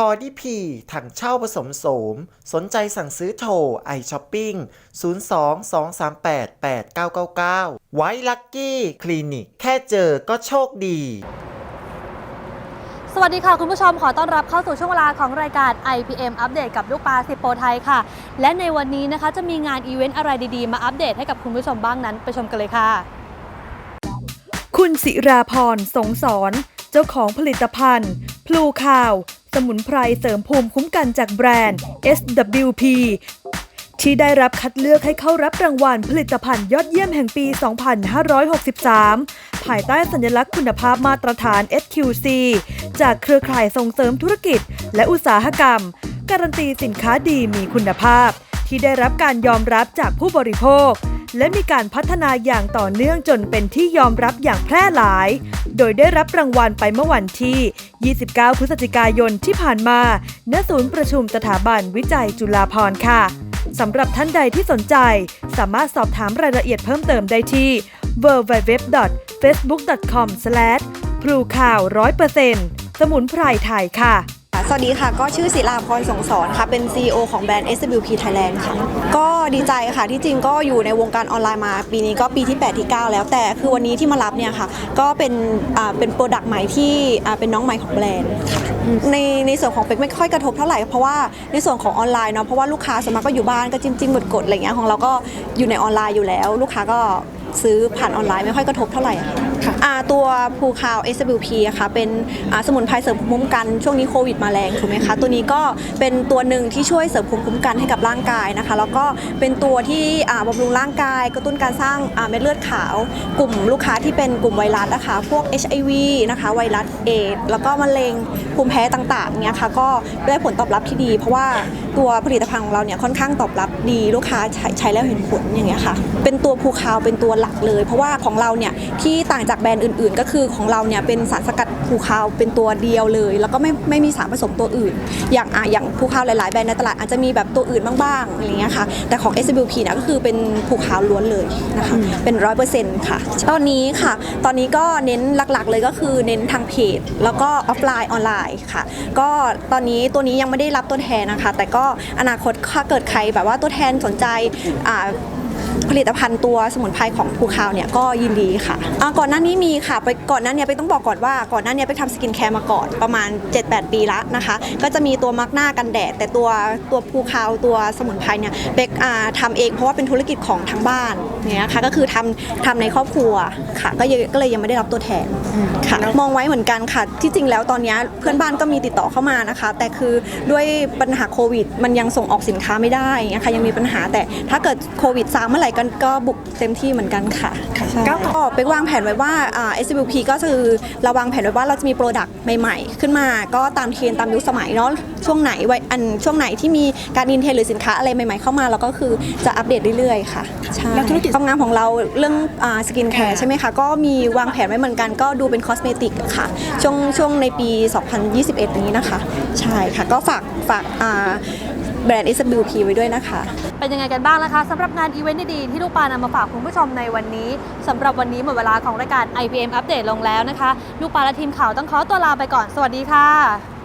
คอดีพีถังเช่าผสมโสม สนใจสั่งซื้อโทรไอช้อปปิ้ง 02-238-8999 ไว้ลักกี้คลินิก แค่เจอก็โชคดี สวัสดีค่ะ คุณผู้ชมขอต้อนรับเข้าสู่ช่วงเวลาของรายการ IPM อัปเดตกับลูกปลาสิบโปรไทยค่ะ และในวันนี้นะคะจะมีงานอีเวนต์อะไรดีๆ มาอัปเดตให้กับคุณผู้ชมบ้างนั้น ไปชมกันเลยค่ะ คุณศิราพรสงสอน เจ้าของผลิตภัณฑ์ พลูข่าว สมุนไพรเสริมภูมิคุ้มกันจากแบรนด์ SWP ที่ได้รับคัดเลือกให้เข้ารับรางวัลผลิตภัณฑ์ยอดเยี่ยมแห่งปี 2563 ภายใต้สัญลักษณ์คุณภาพมาตรฐาน SQC จากเครือข่ายส่งเสริมธุรกิจ และอุตสาหกรรม การันตีสินค้าดีมีคุณภาพ ที่ได้รับการยอมรับจากผู้บริโภค และมีการพัฒนาอย่างต่อเนื่องจนเป็นที่ยอมรับอย่างแพร่หลาย โดยได้รับรางวัลไปเมื่อวันที่ 29 พฤศจิกายนที่ผ่านมา ณ ศูนย์ประชุมสถาบันวิจัยจุฬาภรณ์ค่ะ สำหรับท่านใดที่สนใจ สามารถสอบถามรายละเอียดเพิ่มเติมได้ที่ www.facebook.com พลูข่าว100%สมุนไพรไทยค่ะ สวัสดีค่ะ ก็ชื่อศิลาพรสงสอนค่ะ เป็น CEO ของแบรนด์ SWP Thailand ค่ะ ก็ดีใจค่ะ ที่จริงก็อยู่ในวงการออนไลน์มา ปีนี้ก็ปีที่ 8 ที่ 9 แล้ว แต่คือวันนี้ที่มารับเนี่ยค่ะ ก็เป็นอ่าเป็นโปรดักต์ใหม่ที่อ่าเป็นน้องใหม่ของแบรนด์ในในส่วนของเป็กไม่ค่อยกระทบเท่าไหร่เพราะว่าในส่วนของออนไลน์เนาะเพราะว่าลูกค้าส่วนมากก็อยู่บ้านก็จิ้มจิ้มกดกดๆอะไรเงี้ยของเราก็อยู่ในออนไลน์อยู่แล้ว ลูกค้าก็ซื้อผ่านออนไลน์ไม่ค่อยกระทบเท่าไหร่ค่ะ อ่าตัวภูคาว SWP อะค่ะเป็นอ่าสมุนไพรเสริมภูมิคุ้มกันช่วงนี้โควิดมาแรงถูกไหมคะตัวนี้ก็เป็นตัวหนึ่งที่ช่วยเสริมภูมิคุ้มกันให้กับร่างกายนะคะ แล้วก็เป็นตัวที่อ่าบำรุงร่างกายกระตุ้นการสร้างอ่าเม็ดเลือดขาว กลุ่มลูกค้าที่เป็นกลุ่มไวรัสนะคะพวก HIV นะคะไวรัสเอดแล้วก็มะเร็งภูมิแพ้ต่างๆเนี่ยค่ะก็ได้ผลตอบรับที่ดี เพราะว่าตัวผลิตภัณฑ์ของเราเนี่ยค่อนข้างตอบรับดีลูกค้าใช้ใช้แล้วเห็นผลอย่างเงี้ยค่ะเป็นตัวภูคาวเป็นตัวหลักเลย เพราะว่าของเราเนี่ยที่ต่างจากแบรนด์อื่น ๆ ก็คือของเราเนี่ยเป็นสารสกัดภูคาวเป็นตัวเดียวเลย แล้วก็ไม่ไม่มีสารผสมตัวอื่น อย่างอะอย่างภูคาวหลาย ๆ แบรนด์ในตลาดอาจจะมีแบบตัวอื่นบ้างๆอะไรเงี้ยค่ะแต่ของ SWP เนี่ยก็คือเป็นภูคาวล้วนเลยนะคะเป็นร้อยเปอร์เซ็นต์ค่ะ ตอนนี้ค่ะ ตอนนี้ก็เน้นหลัก ๆ เลยก็คือเน้นทางเพจ แล้วก็ออฟไลน์ออนไลน์ค่ะ ก็ตอนนี้ตัวนี้ยังไม่ได้รับตัวแทนนะคะ แต่ก็อนาคตถ้าเกิดใครแบบว่าตัวแทนสนใจอ่า ผลิตภัณฑ์ตัวสมุนไพรของภูคาวเนี่ยก็ยินดีค่ะอ่าก่อนหน้านี้มีค่ะไปก่อนหน้าเนี้ไปต้องบอกก่อนว่าก่อนหน้าเนี้ไปทำสกินแคร์มาก่อนประมาณ 7-8 ปีละนะคะ ก็จะมีตัวมาร์กหน้ากันแดด แต่ตัวตัวภูคาวตัวสมุนไพรเนี่ยเบกอ่าทำเองเพราะว่าเป็นธุรกิจของทางบ้านเนี่ยค่ะก็คือทำทำในครอบครัวค่ะก็ยังก็เลยยังไม่ได้รับตัวแทนค่ะมองไว้เหมือนกันค่ะ ที่จริงแล้วตอนเนี้ยเพื่อนบ้านก็มีติดต่อเข้ามานะคะ แต่คือด้วยปัญหาโควิด มันยังส่งออกสินค้าไม่ได้นะคะยังมีปัญหาแต่ถ้าเกิดโควิดซาเมื่อไหร่กันก็บุกเต็มที่เหมือนกันค่ะก็ก็ไปวางแผนไว้ว่าอ่า SWP ก็คือเราวางแผนไว้ว่าเราจะมีโปรดักต์ใหม่ๆ ขึ้นมาก็ตามเทรนด์ตามยุคสมัยเนาะช่วงไหนไว้อันช่วงไหนที่มีการอินเทรนด์หรือสินค้าอะไรใหม่ๆเข้ามาเราก็คือจะอัปเดตเรื่อยๆค่ะใช่แล้วธุรกิจความงามของเราเรื่องสกินแคร์ใช่ไหมคะ ก็มีวางแผนไว้เหมือนกันก็ดูเป็นคอสเมติกค่ะ ช่วงช่วงในปี 2021 นี้นะคะ ใช่ค่ะ ก็ฝากฝากอ่า แบรนด์ SWP ไว้ด้วยนะคะ เป็นยังไงกันบ้างนะคะสำหรับงานอีเวนต์ดีๆที่ลูกปลานำมาฝากคุณผู้ชมในวันนี้สำหรับวันนี้หมดเวลาของรายการ IPM อัปเดตลงแล้วนะคะ ลูกปลาและทีมข่าวต้องขอตัวลาไปก่อนสวัสดีค่ะ